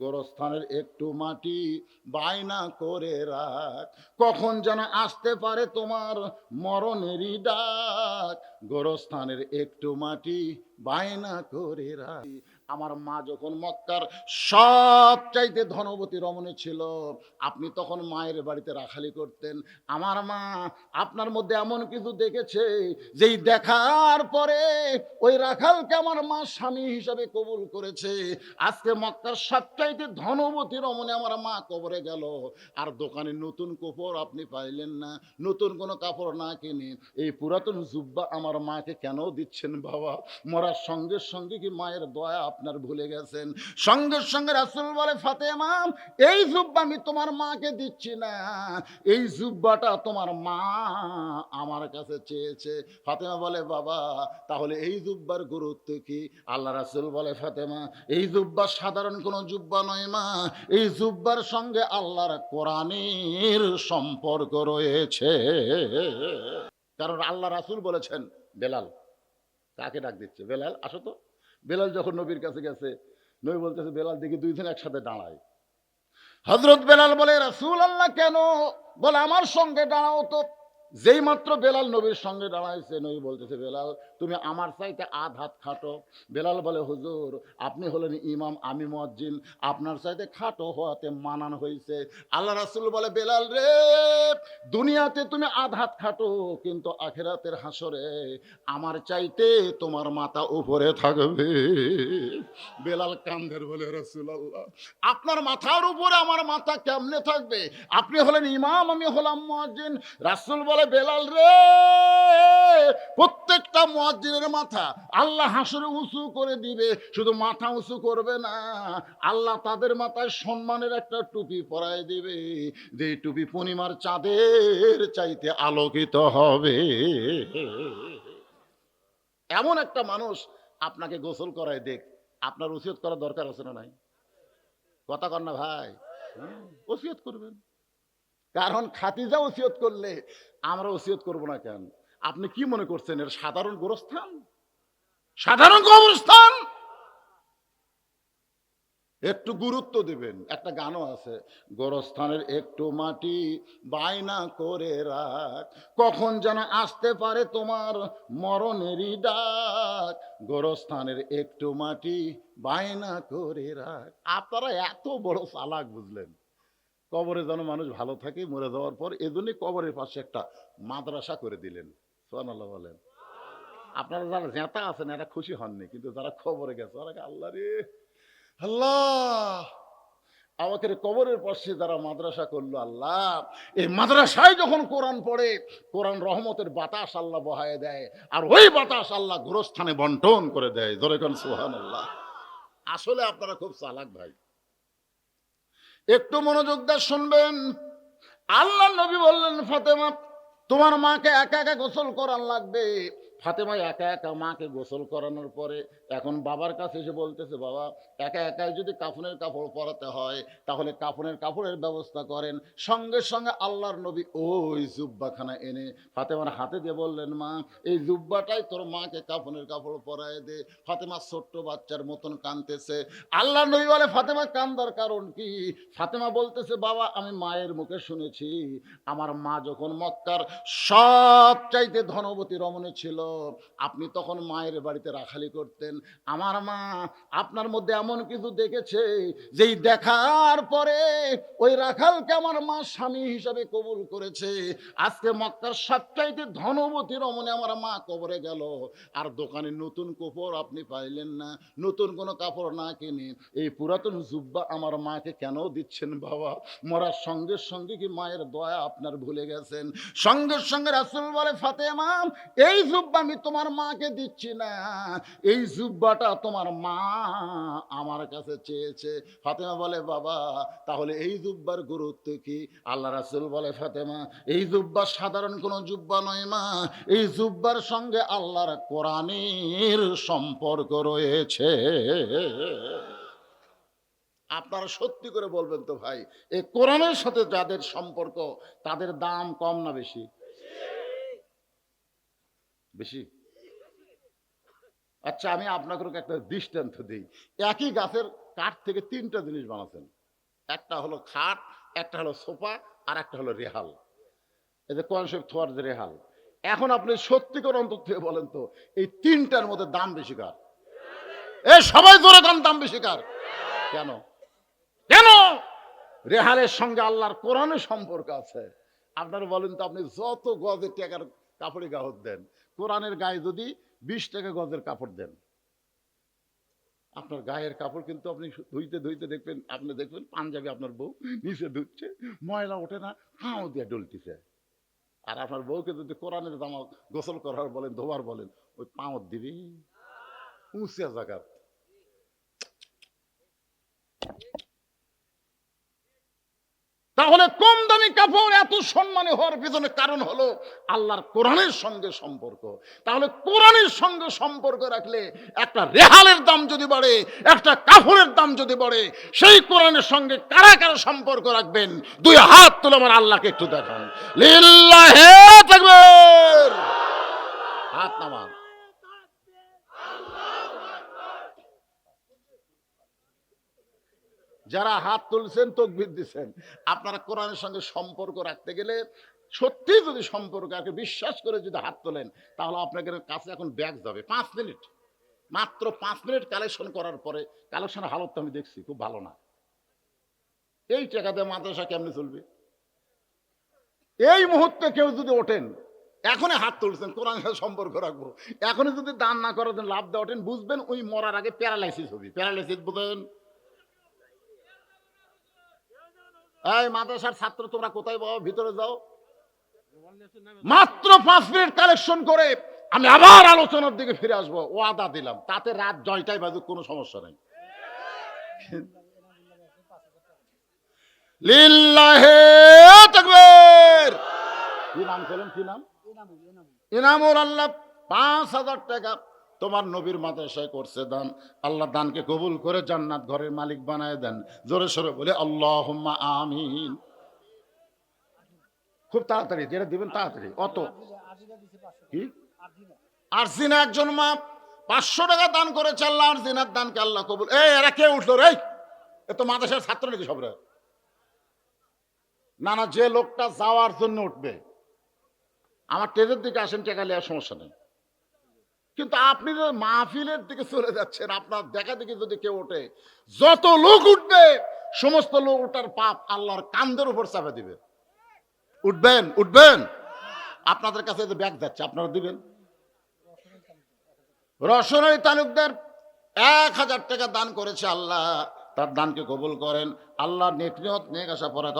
গোরস্থানের একটু মাটি বায়না করে রাখ। কখন যেন আসতে পারে তোমার মরণেরই ডাক। গোরস্থানের একটু মাটি বায়না করে রাখ। আমার মা যখন মক্কার সব চাইতে ধনবতী রমণী ছিল, আপনি তখন মায়ের বাড়িতে রাখালি করতেন। আমার মা আপনার মধ্যে এমন কিছু দেখেছে যেই দেখার পরে ওই রাখালকে আমার মা স্বামী হিসাবে কবুল করেছে। আজকে মক্কার সব চাইতে ধনবতী রমণী আমার মা কবরে গেল। আর দোকানে নতুন কাপড় আপনি পাইলেন না, নতুন কোনো কাপড় না কিনে। এই পুরাতন জুব্বা আমার মাকে কেন দিচ্ছেন বাবা? মরার সঙ্গে সঙ্গে কি মায়ের দয়া আপনার ভুলে গেছেন। সঙ্গে সঙ্গে রাসুল বলে, ফাতেমা, এই জুব্বা আমি তোমার মাকে দিচ্ছি না। এই জুব্বাটা তোমার মা আমার কাছে চেয়েছে। ফাতেমা বলে, বাবা, তাহলে এই জুব্বার গুরুত্ব কি? আল্লাহ রাসুল বলে, ফাতেমা, এই জুব্বা সাধারণ কোনো জুব্বা নয় মা। এই জুব্বার সঙ্গে আল্লাহর কোরআনের সম্পর্ক রয়েছে। কারণ আল্লাহ রাসুল বলেছেন, বেলাল, কাকে ডাক দিচ্ছে? বেলাল, আসো তো। বেলাল যখন নবীর কাছে গেছে, নবী বলতেছে, বেলাল, দেখি দুইজন একসাথে দাঁড়ায়। হজরত বেলাল বলে রাসুল আল্লাহ কেন? বলে আমার সঙ্গে দাঁড়াও তো। যেই মাত্র বেলাল নবীর সঙ্গে দাঁড়াইছে নবী বলতেছে, বেলাল, তুমি আমার চাইতে আধ হাত খাটো। বেলাল বলে, হুজুর, আপনি হলেন ইমাম, আমি মজ্জিন আপনার চাইতে খাটো হওয়াতে মানান হয়েছে আল্লাহ রাসুল বলে, বেলাল রে, দুনিয়াতে তুমি আধ হাত খাটো, কিন্তু আখেরাতের হাসরে আমার চাইতে তোমার মাথা উপরে থাকবে। বেলাল কান্দের বলে রসুল আল্লাহ আপনার মাথার উপরে আমার মাথা কেমনে থাকবে? আপনি হলেন ইমাম, আমি হলাম মুয়াজ্জিন। রাসূল বলে বেলাল রে, প্রত্যেকটা মুয়াজ্জিনের মাথা আল্লাহ হাসরে উঁচু করে দিবে, শুধু মাথা উঁচু করবে না, আল্লাহ তাদের মাথায় সম্মানের একটা টুপি পরায় দিবে, যে টুপি পূর্ণিমার চাঁদের চাইতে আলোকিত হবে। এমন একটা মানুষ আপনাকে গোসল করায় দেখ, আপনার উচিত করার দরকার আছে না নাই? কথা কর না ভাই। ওসিয়ত করবেন। কারণ খাতিজা ওসিয়ত করলে আমরা ওসিয়ত করব না কেন? আপনি কি মনে করছেন, এর সাধারণ গোরস্থান? সাধারণ কবরস্থান? একটু গুরুত্ব দিবেন, একটা গানও আছে, গোরস্থানের একটু মাটি বায়না করে রাখ, কখন যেন আসতে পারে তোমার মরণেরই ডাক, গোরস্থানের একটু মাটি বায়না করে রাখ। আপনারা এত বড় চালাক বুঝলেন। কবরে যেন মানুষ ভালো থাকে, মরে যাওয়ার পর এজন্যই কবরের পাশে একটা মাদ্রাসা করে দিলেন। সোহানাল্লাহ বলেন। আপনারা যারা জেতা আছেন, এরা খুশি হননি, কিন্তু যারা খবরে গেছে, ওরা আল্লাহ রে, আল্লাহ! আমাকে কবরের পাশে যারা মাদ্রাসা করল, আল্লাহ, এই মাদ্রাসায় যখন কোরআন পড়ে, কোরআন রহমতের বাতাস আল্লাহ বহায় দেয়, আর ওই বাতাস আল্লাহ গোরস্থানে বন্টন করে দেয়। ধরে কোন সোহান আল্লাহ আসলে আপনারা খুব চালাক ভাই। একটু মনোযোগ দিয়ে শুনবেন। আল্লাহ নবী বললেন, ফাতেমা, তোমার মাকে একা একা গোসল করার লাগবে। ফাতেমা একা একা মাকে গোসল করানোর পরে এখন বাবার কাছে এসে বলতেছে, বাবা, একা একাই যদি কাফনের কাপড় পরাতে হয়, তাহলে কাফনের কাপড়ের ব্যবস্থা করেন। সঙ্গে সঙ্গে আল্লাহর নবী ওই জুব্বাখানা এনে ফাতেমার হাতে দিয়ে বললেন, মা, এই জুব্বাটাই তোর মাকে কাফনের কাপড় পরায় দে। ফাতেমা ছোট্ট বাচ্চার মতন কানতেছে আল্লাহ নবী বলে, ফাতেমা, কান্দার কারণ কি? ফাতেমা বলতেছে, বাবা, আমি মায়ের মুখে শুনেছি, আমার মা যখন মক্কার সব চাইতে ধনবতী রমণী ছিল আপনি তখন মায়ের বাড়িতে রাখালি করতেন। আমার মা আপনার মধ্যে এমন কিছু দেখেছে যেই দেখার পরে ওই রাখালকে আমার মা স্বামী হিসাবে কবুল করেছে। আজকে মক্কার সবচাইতে ধনবতী রমণী আমার মা কবরে গেল। আর দোকানে নতুন কাপড় আপনি পাইলেন না, নতুন কোনো কাপড় না কিনে। এই পুরাতন জুব্বা আমার মাকে কেন দিচ্ছেন বাবা? মরার সঙ্গে সঙ্গে কি মায়ের দয়া আপনার ভুলে গেছেন? সঙ্গে সঙ্গে রাসুল বলে, ফাতেমা, এই জুব্বা আমি তোমার মাকে দিচ্ছি না। এই জুব্বাটা তোমার মা আমার কাছে চেয়েছে। ফাতেমা বলে, বাবা, তাহলে এই জুব্বার গুরুত্ব কি? আল্লাহ রাসুল বলে, ফাতেমা, এই জুব্বা সাধারণ কোনো জুব্বা নয় মা। এই জুব্বার সঙ্গে আল্লাহর কোরআনের সম্পর্ক রয়েছে। আপনারা সত্যি করে বলবেন তো ভাই এই কোরআনের সাথে যাদের সম্পর্ক, তাদের দাম কম না বেশি? বেশি? আচ্ছা আমি আপনাকে একটা দৃষ্টান্ত দিই। একই গাছের কাঠ থেকে তিনটা জিনিস বানাচ্ছেন একটা হলো খাট, একটা হলো সোফা, আর একটা হলো রেহাল। এই যে কোরআন যে রেহাল। এখন আপনি সত্যি অন্তর থেকে বলেন তো, এই তিনটার মধ্যে দাম বেশি কার? এ সবাই জোরে কান দাম বেশি কার? কেন? কেন? রেহালের সঙ্গে আল্লাহর কোরআনের সম্পর্ক আছে। আপনারা বলেন তো, আপনি যত গজের টাকার কাপড়ে গাহত দেন। কোরআনের গায়ে যদি বিশ টাকা গজের কাপড় দেন, আপনার গায়ের কাপড় কিন্তু আপনি ধুইতে ধুইতে দেখবেন, আপনি দেখবেন পাঞ্জাবি আপনার বউ নিচে ধুচ্ছে, ময়লা ওঠে না, হাও দিয়ে ডলতিছে। আর আপনার বউকে যদি কোরআনের জামা গোসল করার বলেন ধোয়ার বলেন, ওই পাঁত দিবি। উঁচে জায়গা তাহলে কম দামি কাপড় এত সম্মানী হওয়ার পিছনে কারণ হলো আল্লাহর কোরআনের সঙ্গে সম্পর্ক। তাহলে কোরআনের সঙ্গে সম্পর্ক রাখলে একটা রেহালের দাম যদি বাড়ে, একটা কাপড়ের দাম যদি বাড়ে, সেই কোরআনের সঙ্গে কারা কারা সম্পর্ক রাখবেন? দুই হাত তুলে আমার আল্লাহকে একটু দেখান। লিল্লাহে হাত নামান। যারা হাত তুলছেন, তকবির দিচ্ছেন আপনারা কোরআনের সঙ্গে সম্পর্ক রাখতে গেলে সত্যি যদি সম্পর্ক আগে বিশ্বাস করে যদি হাত তোলেন, তাহলে আপনাদের কাছে এখন ব্যাগ যাবে। পাঁচ মিনিট। মাত্র পাঁচ মিনিট কালেকশন করার পরে কালেকশনের হালত আমি দেখছি, খুব ভালো না। এই টাকাতে মাদ্রাসা কেমনে চলবে? এই মুহূর্তে কেউ যদি ওঠেন, এখনই হাত তুলছেন কোরআন সাথে সম্পর্ক রাখব। এখনই যদি দান না করার জন্য লাভ দেওয়া ওঠেন, বুঝবেন ওই মরার আগে প্যারালাইসিস হবে। প্যারালাইসিস বুঝেন? এই মাদ্রাসার ছাত্র তোমরা কোথায় বাবা? ভিতরে যাও। মাত্র পাঁচ মিনিট কালেকশন করে আমি আবার আলোচনার দিকে ফিরে আসব। ওয়াদা দিলাম। তাতে রাত জয়টাই বাজুক কোনো সমস্যা নেই। লিল্লাহে তাকবীর। কি নাম করলেন কি নাম? ইনামুল আল্লাহ পাঁচ হাজার টাকা। তোমার নবীর মাদ্রাসায় করছে দান। আল্লাহ দানকে কবুল করে জান্নাত ঘরের মালিক বানায় দেন। জোরে সরে বলে আল্লাহ আমিন। খুব তাড়াতাড়ি, যেটা দিবেন তাড়াতাড়ি। অত। কি? আরজিনা একজন মা, পাঁচশো টাকা দান করেছে আল্লাহ, আরজিনার দানকে আল্লাহ কবুল। এই, এরা কে উঠল রে? এ তো মাদ্রাসার ছাত্র নাকি সবরা না না যে লোকটা যাওয়ার জন্য উঠবে। আমার টেজের দিকে আসেন টাকা নেওয়ার সমস্যা নেই। কিন্তু আপনি মাহফিলের দিকে চলে যাচ্ছেন, আপনার দেখা দেখি যদি কেউ ওঠে, যত লোক উঠবে, সমস্ত লোক ওঠার পাপ আল্লাহর কান্দের উপর চাপে দিবে। উঠবেন উঠবেন। আপনাদের কাছে যে ব্যাগ যাচ্ছে, আপনারা দিবেন? রসনাই তালুকদার এক হাজার টাকা দান করেছে আল্লাহ। তার দানকে কবুল করেন। আল্লাহ নেক নিয়ত নেক আশা পরে